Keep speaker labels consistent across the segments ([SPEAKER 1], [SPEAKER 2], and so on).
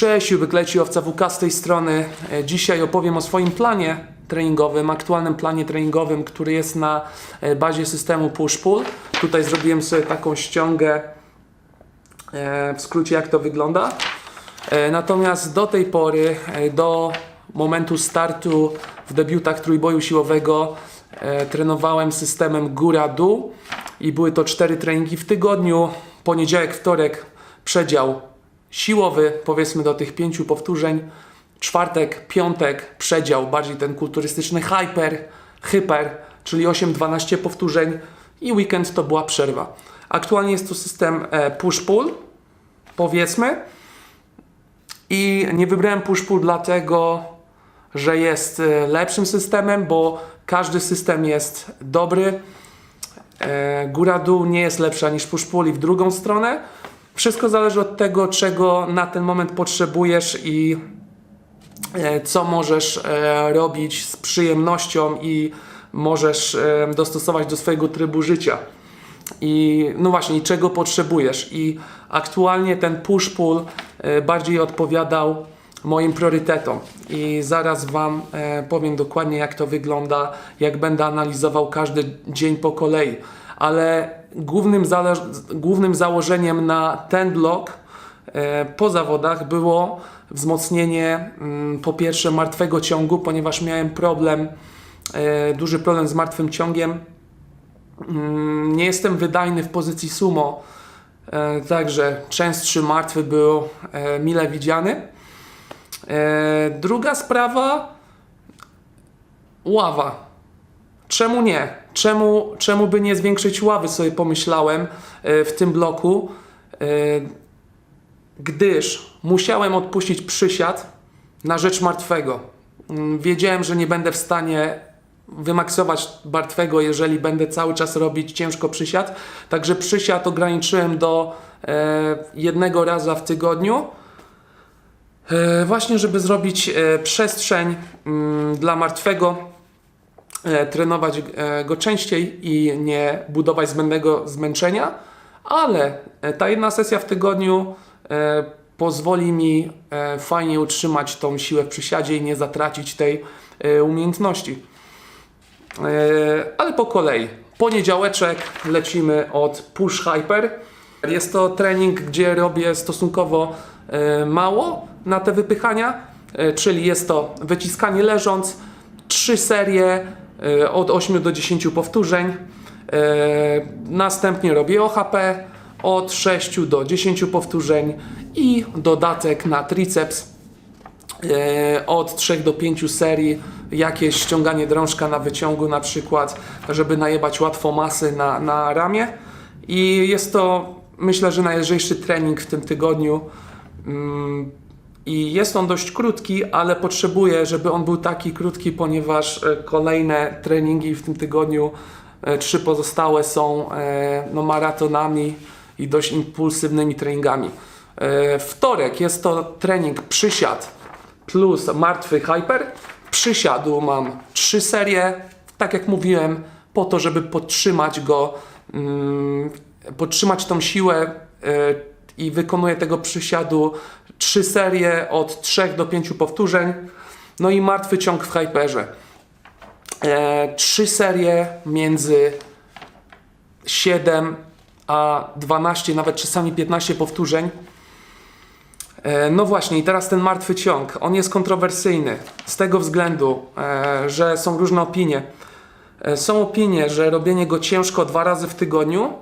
[SPEAKER 1] Cześć, Wykleci Owca WK z tej strony. E, Dzisiaj opowiem o swoim planie treningowym, aktualnym planie treningowym, który jest na e, bazie systemu push-pull. Tutaj zrobiłem sobie taką ściągę, e, w skrócie jak to wygląda. Natomiast do tej pory, do momentu startu w debiutach trójboju siłowego trenowałem systemem góra-dół i były to cztery treningi w tygodniu. Poniedziałek, wtorek przedział siłowy, powiedzmy do tych pięciu powtórzeń. Czwartek, piątek przedział, bardziej ten kulturystyczny hyper, hyper, czyli 8-12 powtórzeń i weekend to była przerwa. Aktualnie jest to system e, push-pull, powiedzmy. I nie wybrałem push-pull dlatego, że jest e, lepszym systemem, bo każdy system jest dobry. E, Góra-dół nie jest lepsza niż push-pull i w drugą stronę. Wszystko zależy od tego, czego na ten moment potrzebujesz i e, co możesz e, robić z przyjemnością i możesz e, dostosować do swojego trybu życia. I no właśnie, czego potrzebujesz. I aktualnie ten push-pull bardziej odpowiadał moim priorytetom. I zaraz Wam powiem dokładnie, jak to wygląda, jak będę analizował każdy dzień po kolei. Ale głównym, głównym założeniem na ten blok e, po zawodach było wzmocnienie mm, po pierwsze martwego ciągu, ponieważ miałem problem, e, duży problem z martwym ciągiem. Mm, Nie jestem wydajny w pozycji sumo, e, także częstszy martwy był mile widziany. Druga sprawa, ława. Czemu nie? Czemu, czemu by nie zwiększyć ławy, sobie pomyślałem e, w tym bloku, e, gdyż musiałem odpuścić przysiad na rzecz martwego. Mm, Wiedziałem, że nie będę w stanie wymaksować martwego, jeżeli będę cały czas robić ciężko przysiad. Także przysiad ograniczyłem do e, jednego raza w tygodniu. Właśnie, żeby zrobić przestrzeń mm, dla martwego, trenować e, go częściej i nie budować zbędnego zmęczenia, ale e, ta jedna sesja w tygodniu e, pozwoli mi e, fajnie utrzymać tą siłę w przysiadzie i nie zatracić tej e, umiejętności. E, ale po kolei. Poniedziałeczek lecimy od push hyper. Jest to trening, gdzie robię stosunkowo e, mało na te wypychania, e, czyli jest to wyciskanie leżąc, trzy serie e, od 8 do 10 powtórzeń. E, Następnie robię OHP od 6 do 10 powtórzeń i dodatek na triceps e, od 3 do 5 serii, jakieś ściąganie drążka na wyciągu na przykład, żeby najebać łatwo masy na, na ramię. I jest to myślę, że najlżejszy trening w tym tygodniu. Mm, i jest on dość krótki, ale potrzebuję, żeby on był taki krótki, ponieważ e, kolejne treningi w tym tygodniu, e, trzy pozostałe są e, no, maratonami i dość impulsywnymi treningami. Wtorek jest to trening przysiad plus martwy hyper. Przysiadu mam trzy serie, tak jak mówiłem, po to, żeby podtrzymać go, mm, podtrzymać tą siłę i wykonuję tego przysiadu trzy serie od 3 do 5 powtórzeń. No i martwy ciąg w hyperze. E, trzy serie między 7 a 12, nawet czasami 15 powtórzeń. E, No właśnie, i teraz ten martwy ciąg. On jest kontrowersyjny z tego względu, e, że są różne opinie. Są opinie, że robienie go ciężko dwa razy w tygodniu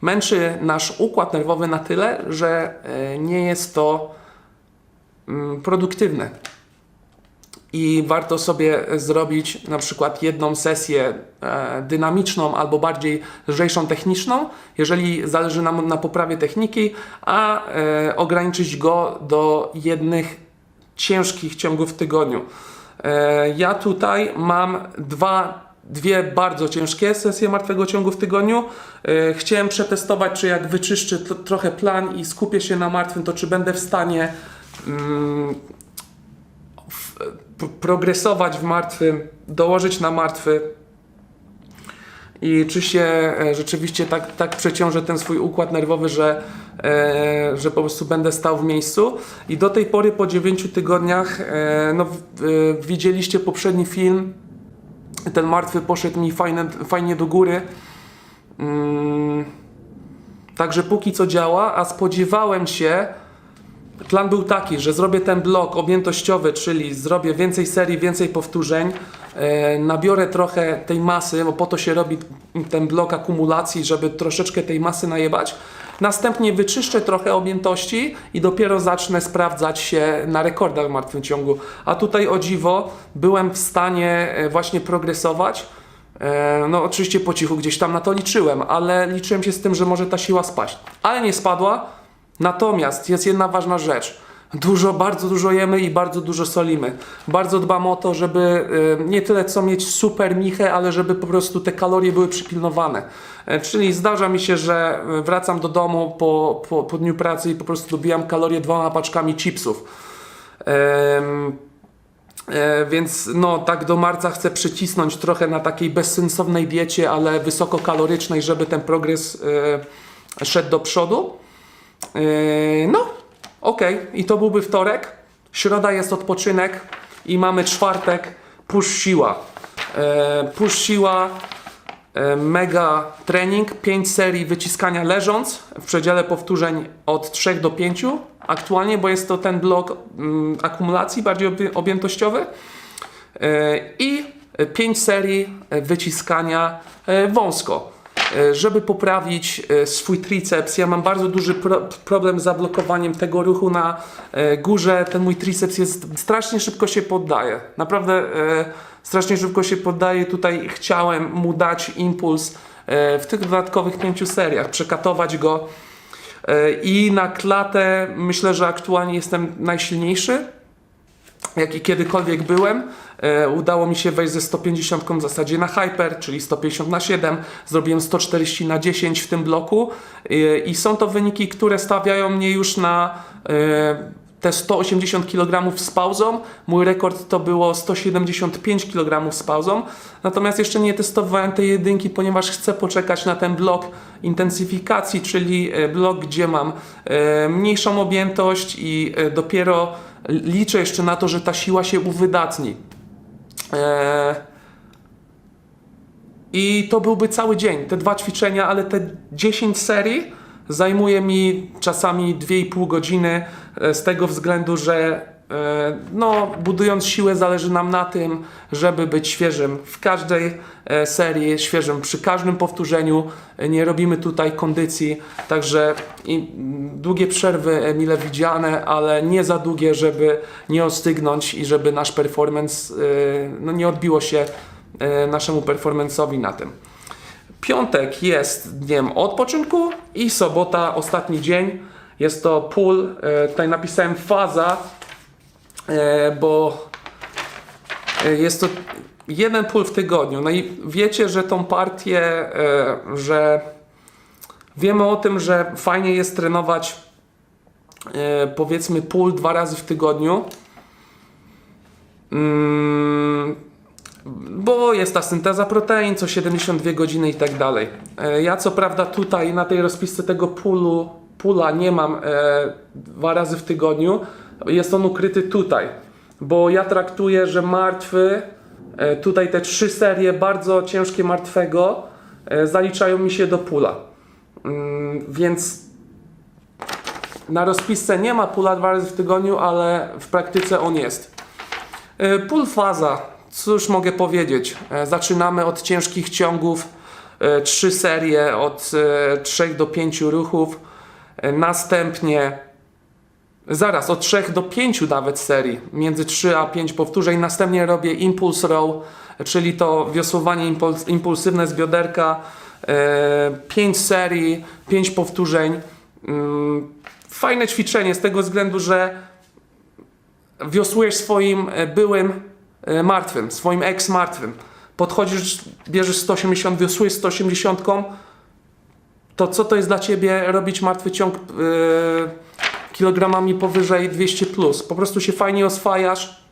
[SPEAKER 1] męczy nasz układ nerwowy na tyle, że e, nie jest to mm, produktywne. I warto sobie zrobić na przykład jedną sesję e, dynamiczną albo bardziej lżejszą techniczną, jeżeli zależy nam na poprawie techniki, a e, ograniczyć go do jednych ciężkich ciągów w tygodniu. Ja tutaj mam dwa, dwie bardzo ciężkie sesje martwego ciągu w tygodniu. E, chciałem przetestować, czy jak wyczyszczę tro- trochę plan i skupię się na martwym, to czy będę w stanie mm, w, progresować w martwym, dołożyć na martwy i czy się e, rzeczywiście tak, tak przeciążę ten swój układ nerwowy, że e, że po prostu będę stał w miejscu. I do tej pory po 9 tygodniach, e, no, e, widzieliście poprzedni film, ten martwy poszedł mi fajne, fajnie do góry. Mm, Także póki co działa, a spodziewałem się, plan był taki, że zrobię ten blok objętościowy, czyli zrobię więcej serii, więcej powtórzeń, e, nabiorę trochę tej masy, bo po to się robi ten blok akumulacji, żeby troszeczkę tej masy najebać. Następnie wyczyszczę trochę objętości i dopiero zacznę sprawdzać się na rekordach w martwym ciągu. A tutaj o dziwo byłem w stanie e, właśnie progresować. E, No, oczywiście po cichu gdzieś tam na to liczyłem, ale liczyłem się z tym, że może ta siła spaść. Ale nie spadła. Natomiast jest jedna ważna rzecz. Dużo, bardzo dużo jemy i bardzo dużo solimy. Bardzo dbam o to, żeby e, nie tyle co mieć super michę, ale żeby po prostu te kalorie były przypilnowane. E, Czyli zdarza mi się, że e, wracam do domu po, po, po dniu pracy i po prostu dobijam kalorie dwoma paczkami chipsów. Więc no tak do marca chcę przycisnąć trochę na takiej bezsensownej diecie, ale wysokokalorycznej, żeby ten progres szedł do przodu. No, okej. I to byłby wtorek. Środa jest odpoczynek i mamy czwartek push siła. E, push siła E, mega trening, 5 serii wyciskania leżąc w przedziale powtórzeń od 3 do 5 aktualnie, bo jest to ten blok mm, akumulacji bardziej objętościowy E, i 5 serii wyciskania e, wąsko. E, Żeby poprawić e, swój triceps, ja mam bardzo duży pro problem z zablokowaniem tego ruchu na e, górze. Ten mój triceps jest strasznie szybko się poddaje. Naprawdę strasznie szybko się poddaje. Tutaj chciałem mu dać impuls w tych dodatkowych pięciu seriach, przekatować go. I na klatę myślę, że aktualnie jestem najsilniejszy jaki kiedykolwiek byłem. E, udało mi się wejść ze 150 w zasadzie na hyper, czyli 150 na 7. Zrobiłem 140 na 10 w tym bloku e, i są to wyniki, które stawiają mnie już na e, te 180 kg z pauzą. Mój rekord to było 175 kg z pauzą. Natomiast jeszcze nie testowałem tej jedynki, ponieważ chcę poczekać na ten blok intensyfikacji, czyli blok, gdzie mam mniejszą objętość i dopiero liczę jeszcze na to, że ta siła się uwydatni. E, I to byłby cały dzień, te dwa ćwiczenia, ale te 10 serii zajmuje mi czasami 2,5 godziny e, z tego względu, że no, budując siłę zależy nam na tym, żeby być świeżym w każdej e, serii, świeżym przy każdym powtórzeniu. E, Nie robimy tutaj kondycji, także długie przerwy e, mile widziane, ale nie za długie, żeby nie ostygnąć i żeby nasz performance e, no, nie odbiło się e, naszemu performance'owi na tym. Piątek jest dniem odpoczynku i sobota ostatni dzień. Jest to pool, e, tutaj napisałem faza, e, bo e, jest to jeden pool w tygodniu. No i wiecie, że tą partię, e, że wiemy o tym, że fajnie jest trenować e, powiedzmy pool dwa razy w tygodniu. Mm, bo jest ta synteza protein co 72 godziny i tak dalej. E, Ja co prawda tutaj na tej rozpisce tego pulu, pula nie mam e, dwa razy w tygodniu. Jest on ukryty tutaj, bo ja traktuję, że martwy, e, tutaj te trzy serie bardzo ciężkie martwego e, zaliczają mi się do pula. Mm, więc na rozpisce nie ma pula dwa razy w tygodniu, ale w praktyce on jest. E, Pool faza, cóż mogę powiedzieć? Zaczynamy od ciężkich ciągów, trzy serie od 3 do 5 ruchów, następnie zaraz od 3 do 5 nawet serii, między 3 a 5 powtórzeń, następnie robię impulse row, czyli to wiosłowanie impuls, impulsywne z bioderka, 5 serii, 5 powtórzeń. Mm, Fajne ćwiczenie z tego względu, że wiosłujesz swoim e, byłym e, martwym, swoim ex-martwym. Podchodzisz, bierzesz 180, wiosłujesz 180, to co to jest dla ciebie robić martwy ciąg e, kilogramami powyżej 200 plus? Po prostu się fajnie oswajasz.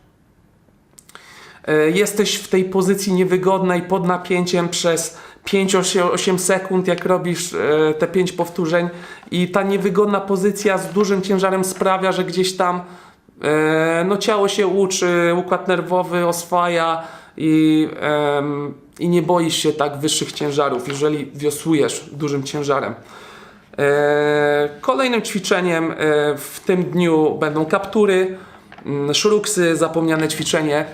[SPEAKER 1] E, Jesteś w tej pozycji niewygodnej pod napięciem przez 5-8 sekund, jak robisz e, te 5 powtórzeń i ta niewygodna pozycja z dużym ciężarem sprawia, że gdzieś tam e, no ciało się uczy, układ nerwowy oswaja i, i nie boisz się tak wyższych ciężarów, jeżeli wiosłujesz dużym ciężarem. E, Kolejnym ćwiczeniem e, w tym dniu będą kaptury, mm, szruksy, zapomniane ćwiczenie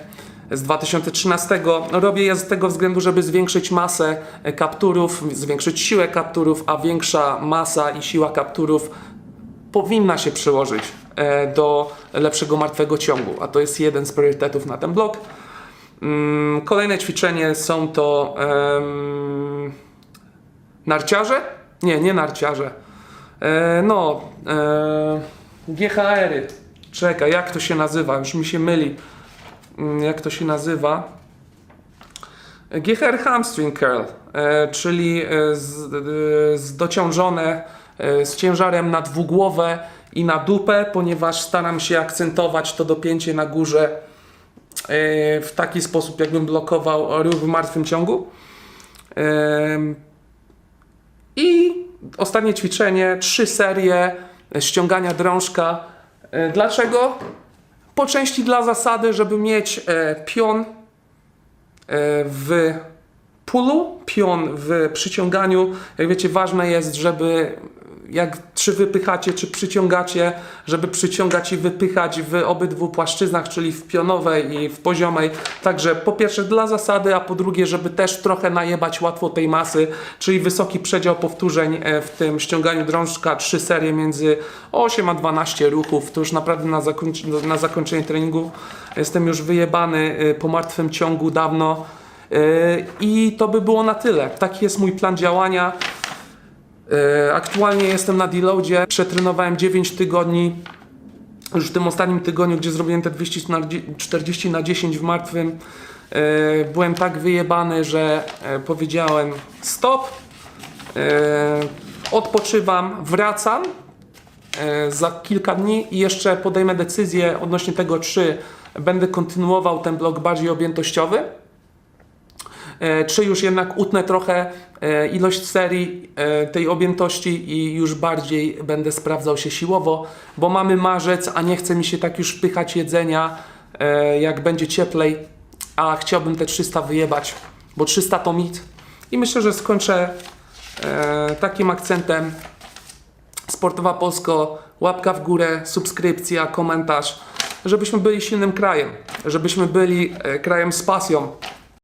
[SPEAKER 1] z 2013. Robię je z tego względu, żeby zwiększyć masę kapturów, zwiększyć siłę kapturów, a większa masa i siła kapturów powinna się przełożyć e, do lepszego martwego ciągu, a to jest jeden z priorytetów na ten blok. Mm, Kolejne ćwiczenie są to em, narciarze? Nie, nie narciarze. E, no, e, GHR-y. Czekaj, jak to się nazywa? Już mi się myli. Mm, Jak to się nazywa? GHR Hamstring Curl, e, czyli e, z, e, z dociążone e, z ciężarem na dwugłowę i na dupę, ponieważ staram się akcentować to dopięcie na górze w taki sposób, jakbym blokował ruch w martwym ciągu. I ostatnie ćwiczenie, trzy serie ściągania drążka. E, Dlaczego? Po części dla zasady, żeby mieć e, pion e, w pulu, pion w przyciąganiu. Jak wiecie, ważne jest, żeby jak czy wypychacie, czy przyciągacie, żeby przyciągać i wypychać w obydwu płaszczyznach, czyli w pionowej i w poziomej. Także po pierwsze dla zasady, a po drugie, żeby też trochę najebać łatwo tej masy, czyli wysoki przedział powtórzeń e, w tym ściąganiu drążka, trzy serie między 8 a 12 ruchów. To już naprawdę na, zakońc- na zakończenie treningu jestem już wyjebany e, po martwym ciągu dawno. E, I to by było na tyle. Taki jest mój plan działania. E, Aktualnie jestem na deloadzie, przetrenowałem 9 tygodni. Już w tym ostatnim tygodniu, gdzie zrobiłem te 240 na 10 w martwym, e, byłem tak wyjebany, że e, powiedziałem stop, odpoczywam, wracam za kilka dni i jeszcze podejmę decyzję odnośnie tego, czy będę kontynuował ten blok bardziej objętościowy, czy już jednak utnę trochę e, ilość serii e, tej objętości i już bardziej będę sprawdzał się siłowo, bo mamy marzec, a nie chce mi się tak już pychać jedzenia, e, jak będzie cieplej, a chciałbym te 300 wyjebać, bo 300 to mit. I myślę, że skończę e, takim akcentem. Sportowa Polsko, łapka w górę, subskrypcja, komentarz, żebyśmy byli silnym krajem, żebyśmy byli e, krajem z pasją,